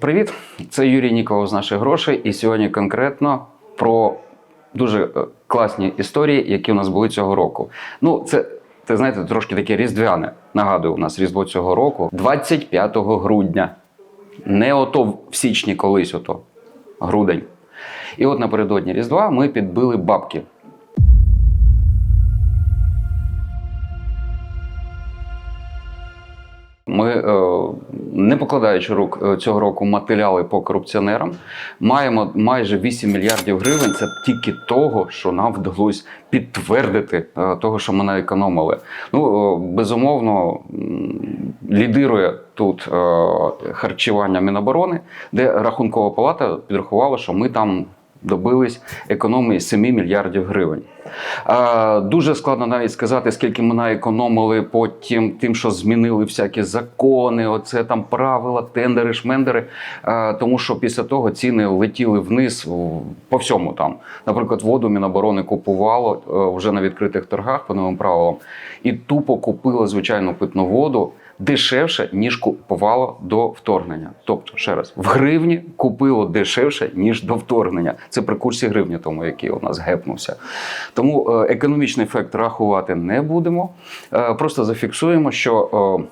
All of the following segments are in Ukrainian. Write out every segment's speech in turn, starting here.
Привіт, це Юрій Ніколов з наших грошей. І сьогодні конкретно про дуже е, класні історії, які у нас були цього року. Ну, це, це знаєте, трошки таке різдвяне. Нагадую, у нас різдво цього року, 25 грудня. Не ото в січні колись, ото грудень. І от напередодні Різдва ми підбили бабки. Ми, е, не покладаючи рук е, цього року, матеріали по корупціонерам. Маємо майже 8 мільярдів гривень. Це тільки того, що нам вдалося підтвердити е, того, що ми наекономили. Ну, е, безумовно, лідирує тут харчування Міноборони, де рахункова палата підрахувала, що ми там. Добились економії 7 мільярдів гривень. Дуже складно навіть сказати, скільки ми наекономили потім тим, що змінили всякі закони, оце там правила, тендери, шмендери. Тому що після того ціни летіли вниз по всьому там. Наприклад, воду Міноборони купувало е, вже на відкритих торгах по новим правилам, і тупо купило звичайну питну воду дешевше, ніж купувало до вторгнення. Тобто, ще раз, в гривні купило дешевше, ніж до вторгнення. Це при курсі гривні, тому який у нас гепнувся. Тому е, економічний ефект рахувати не будемо. Е, просто зафіксуємо, що. е,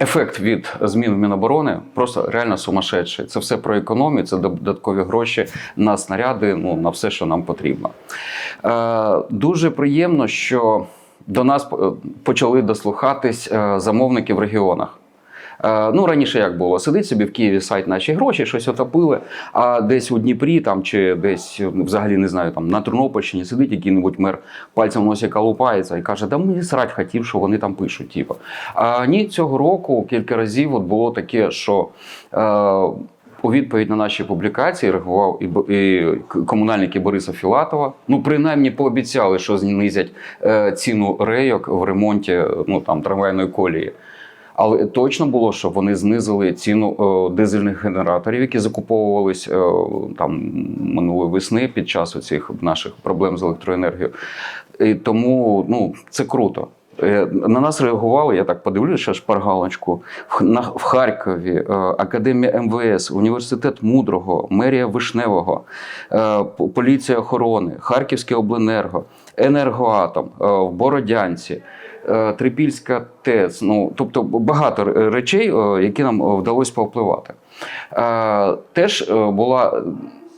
Ефект від змін в Міноборони просто реально сумасшедший. Це все про економію, це додаткові гроші на снаряди, ну на все, що нам потрібно. Дуже приємно, що до нас е, почали дослухатись е, замовники в регіонах. Е, Ну, раніше як було? Сидить собі в Києві сайт наші гроші, щось отопили, а десь у Дніпрі там, чи десь ну, взагалі не знаю, там на Тернопільщині сидить який-небудь мер пальцем в носі колупається і каже, да мені срать хотів, що вони там пишуть. Типу. А ні, цього року кілька разів от було таке, що. Е, у відповідь на наші публікації реагував і, і комунальники Бориса Філатова. Ну, принаймні пообіцяли, що знизять е, ціну рейок в ремонті ну, там, трамвайної колії. Але точно було, що вони знизили ціну е, дизельних генераторів, які закуповувались е, там минулої весни під час цих наших проблем з електроенергією. І тому ну, це круто. Е, На нас реагували, я так подивлюся, шпаргалочку. В, Харкові, е, Академія МВС, Університет Мудрого, Мерія Вишневого, е, Поліція охорони, Харківське обленерго, Енергоатом, в Бородянці. Трипільська ТЕЦ, ну тобто багато речей, які нам вдалося повпливати. Теж була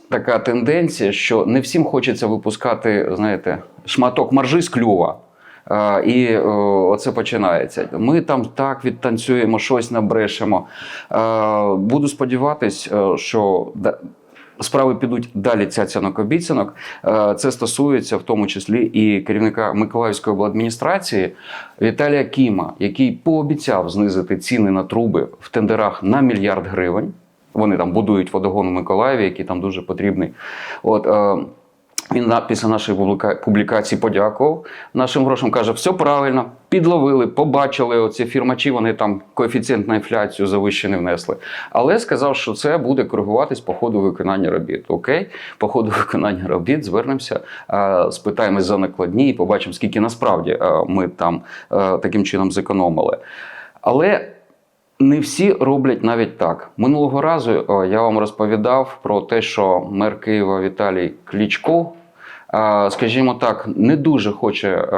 така тенденція, що не всім хочеться випускати, знаєте, шматок маржи з клюва. І оце починається. Ми там так відтанцюємо, щось набрешемо. Буду сподіватись, е, що справи підуть далі цяцянок обіцянок. Е, Це стосується в тому числі і керівника Миколаївської обладміністрації Віталія Кіма, який пообіцяв знизити ціни на труби в тендерах на мільярд гривень. Вони там будують водогон у Миколаєві, який там дуже потрібний. От, е, він після нашої публікації подякував нашим грошам. Каже, все правильно, підловили, побачили оці фірмачі, вони там коефіцієнт на інфляцію завищений внесли. Але сказав, що це буде коригуватись по ходу виконання робіт. Окей, по ходу виконання робіт звернемося, спитаємось за накладні і побачимо, скільки насправді ми там таким чином зекономили. Але не всі роблять навіть так. Минулого разу я вам розповідав про те, що мер Києва Віталій Клічко, скажімо так, не дуже хоче е,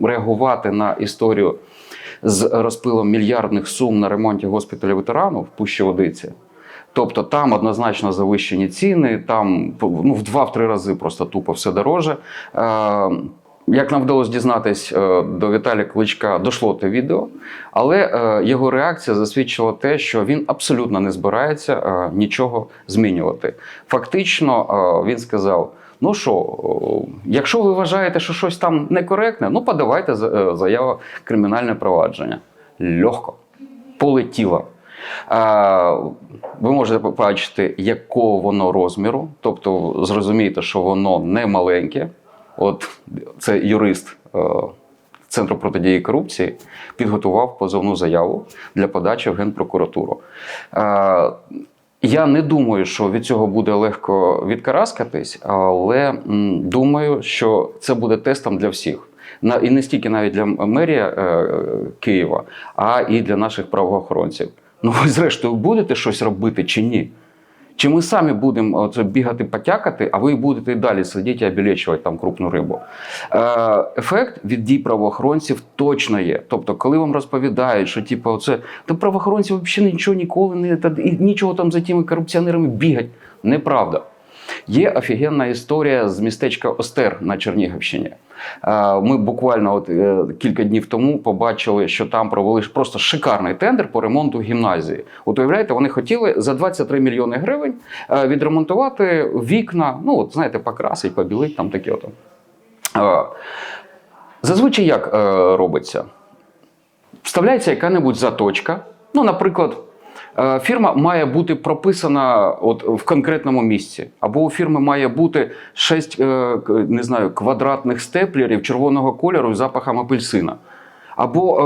реагувати на історію з розпилом мільярдних сум на ремонті госпіталя ветеранів в Пущі Водиці. Тобто там однозначно завищені ціни, там ну, в два-три рази просто тупо все дороже. Е, як нам вдалося дізнатись, е, до Віталія Кличка дошло те відео, але його реакція засвідчила те, що він абсолютно не збирається нічого змінювати. Фактично, він сказав: ну що, якщо ви вважаєте, що щось там некоректне, ну подавайте е, заяву кримінальне провадження. Легко полетіло. Ви можете побачити, якого воно розміру, тобто зрозумієте, що воно не маленьке. От це юрист е, Центру протидії корупції підготував позовну заяву для подачі в Генпрокуратуру. Я не думаю, що від цього буде легко відкараскатись, але думаю, що це буде тестом для всіх. На- І не стільки навіть для мерія е, Києва, а і для наших правоохоронців. Ну ви зрештою будете щось робити чи ні? Чи ми самі будемо оце бігати, потякати, а ви будете і далі сидіти і обілечувати там крупну рибу? Е, ефект від дій правоохоронців точно є. Тобто, коли вам розповідають, що типу, оце то правоохоронці взагалі нічого ніколи не та, нічого там за тими корупціонерами бігать. Неправда. Є офігенна історія з містечка Остер на Чернігівщині. Ми буквально от е, кілька днів тому побачили, що там провели просто шикарний тендер по ремонту гімназії. От уявляєте, вони хотіли за 23 мільйони гривень е, відремонтувати вікна, ну от знаєте, покрасить, побілить там таке. Зазвичай як е, робиться? Вставляється яка-небудь заточка. Ну, наприклад, фірма має бути прописана от в конкретному місці, або у фірми має бути 6 не знаю, квадратних степлерів червоного кольору з запахом апельсина. Або е,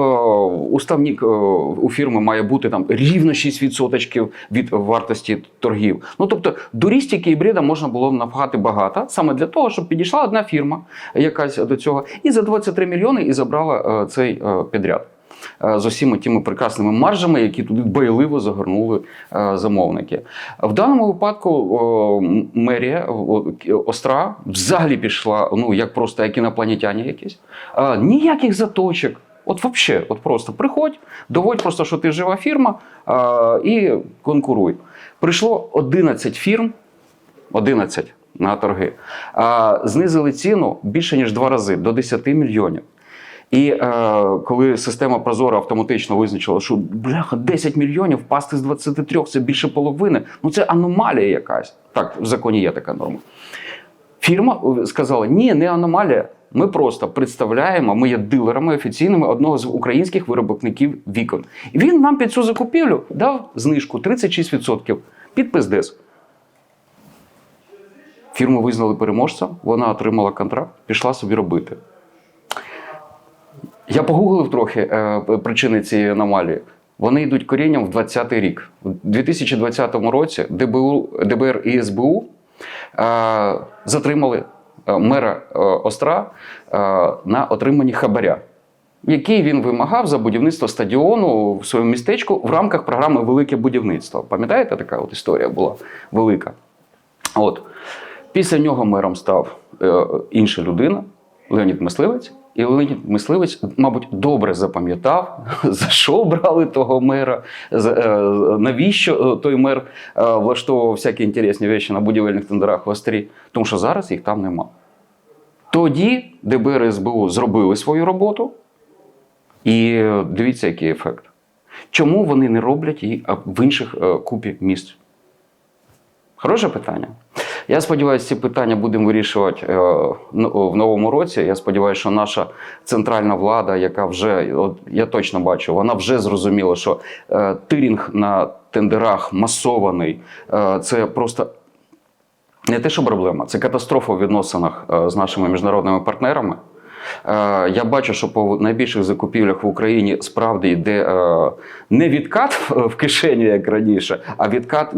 уставник е, у фірми має бути там рівно 6% від вартості торгів. Ну тобто дурістики і бреда можна було напхати багато саме для того, щоб підійшла одна фірма якась до цього, і за 23 мільйони і забрала е, цей е, підряд. Е, З усіма тими прекрасними маржами, які туди байливо загорнули е, замовники. В даному випадку мерія Остра взагалі пішла, ну як просто як інопланетяні якісь. Е, Ніяких заточок. От взагалі, от просто приходь, доводь просто, що ти жива фірма е, і конкуруй. Прийшло 11 фірм, 11 на торги. А, знизили ціну більше ніж два рази до 10 мільйонів. І е, коли система Прозоро автоматично визначила, що бляха, 10 мільйонів впасти з 23 це більше половини. Ну це аномалія якась. Так, в законі є така норма. Фірма е, сказала: ні, не аномалія. Ми просто представляємо, ми є дилерами офіційними одного з українських виробників вікон. І він нам під цю закупівлю дав знижку 36% під пиздес. Фірму визнали переможцем, вона отримала контракт, пішла собі робити. Я погуглив трохи е, причини цієї аномалії. Вони йдуть корінням в 20-й рік. У 2020 році ДБУ, ДБР і СБУ е, затримали е, мера е, Остра е, на отриманні хабаря, який він вимагав за будівництво стадіону в своєму містечку в рамках програми Велике будівництво. Пам'ятаєте, така от історія була велика. От. Після нього мером став е, інша людина, Леонід Мисливець. І Леонід Мисливець, мабуть, добре запам'ятав, за що брали того мера, е, навіщо е, той мер е, влаштовував всякі інтересні речі на будівельних тендерах в Острі, тому що зараз їх там нема. Тоді ДБР СБУ зробили свою роботу, і дивіться, який ефект. Чому вони не роблять її в інших купі місць? Хороше питання. Я сподіваюся, ці питання будемо вирішувати е, ну, в новому році. Я сподіваюся, що наша центральна влада, яка вже от я точно бачу, вона вже зрозуміла, що е, тирінг на тендерах масований е, це просто не те, що проблема, це катастрофа в відносинах з нашими міжнародними партнерами. Я бачу, що по найбільших закупівлях в Україні справді йде не відкат в кишені, як раніше, а відкат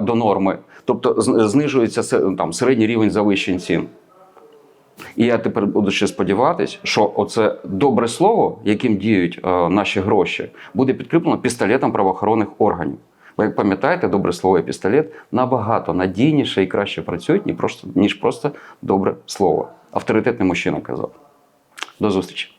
до норми. Тобто знижується там середній рівень завищень цін. І я тепер буду ще сподіватися, що оце добре слово, яким діють е, наші гроші, буде підкріплено пістолетом правоохоронних органів. Бо як пам'ятаєте, добре слово і пістолет набагато надійніше і краще працюють, ніж просто, ніж просто добре слово. Авторитетний мужчина казав. До зустрічі.